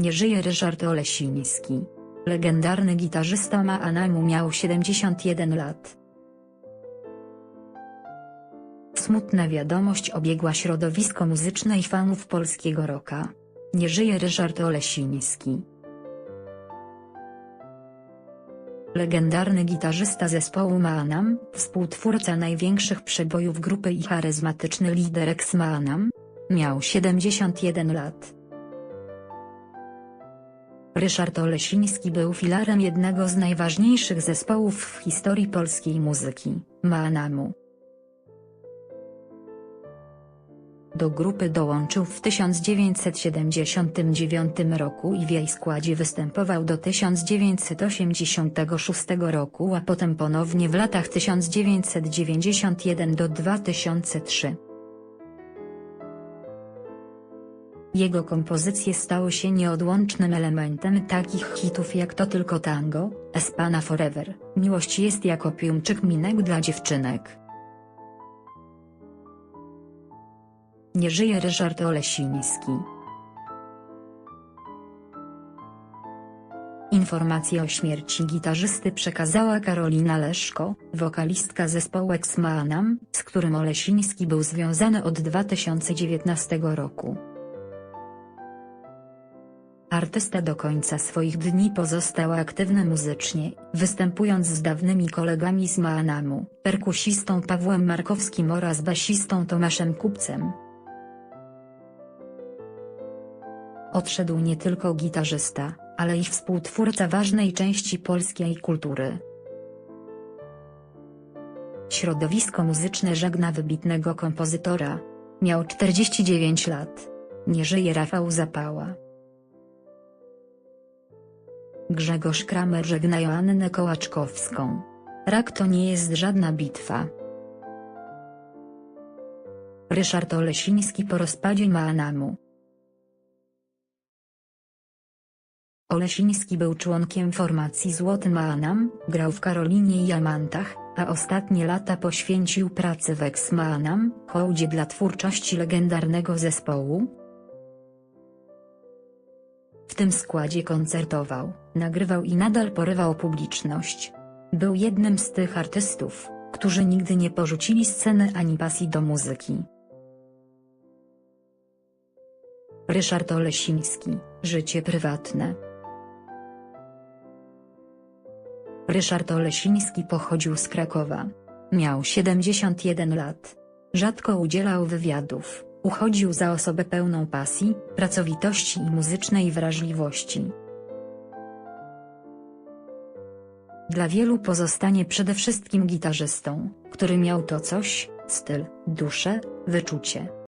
Nie żyje Ryszard Olesiński. Legendarny gitarzysta Maanamu miał 71 lat. Smutna wiadomość obiegła środowisko muzyczne i fanów polskiego rocka. Nie żyje Ryszard Olesiński. Legendarny gitarzysta zespołu Maanam, współtwórca największych przebojów grupy i charyzmatyczny lider ex-Maanam, miał 71 lat. Ryszard Olesiński był filarem jednego z najważniejszych zespołów w historii polskiej muzyki, Maanamu. Do grupy dołączył w 1979 roku i w jej składzie występował do 1986 roku a potem ponownie w latach 1991 do 2003. Jego kompozycje stały się nieodłącznym elementem takich hitów jak To tylko tango, Espana Forever, Miłość jest jak opiumczyk minek dla dziewczynek. Nie żyje Ryszard Olesiński. Informację o śmierci gitarzysty przekazała Karolina Leszko, wokalistka zespołu Ex-Maanam, z którym Olesiński był związany od 2019 roku. Artysta do końca swoich dni pozostał aktywny muzycznie, występując z dawnymi kolegami z Maanamu, perkusistą Pawłem Markowskim oraz basistą Tomaszem Kupcem. Odszedł nie tylko gitarzysta, ale i współtwórca ważnej części polskiej kultury. Środowisko muzyczne żegna wybitnego kompozytora. Miał 49 lat. Nie żyje Rafał Zapała. Grzegorz Kramer żegna Joannę Kołaczkowską. Rak to nie jest żadna bitwa. Ryszard Olesiński po rozpadzie Maanamu. Olesiński był członkiem formacji Złoty Maanam, grał w Karolinie i Amantach, a ostatnie lata poświęcił pracy w Ex Maanam, hołdzie dla twórczości legendarnego zespołu, tym składzie koncertował, nagrywał i nadal porywał publiczność. Był jednym z tych artystów, którzy nigdy nie porzucili sceny ani pasji do muzyki. Ryszard Olesiński, życie prywatne. Ryszard Olesiński pochodził z Krakowa. Miał 71 lat. Rzadko udzielał wywiadów. Uchodził za osobę pełną pasji, pracowitości i muzycznej wrażliwości. Dla wielu pozostanie przede wszystkim gitarzystą, który miał to coś, styl, duszę, wyczucie.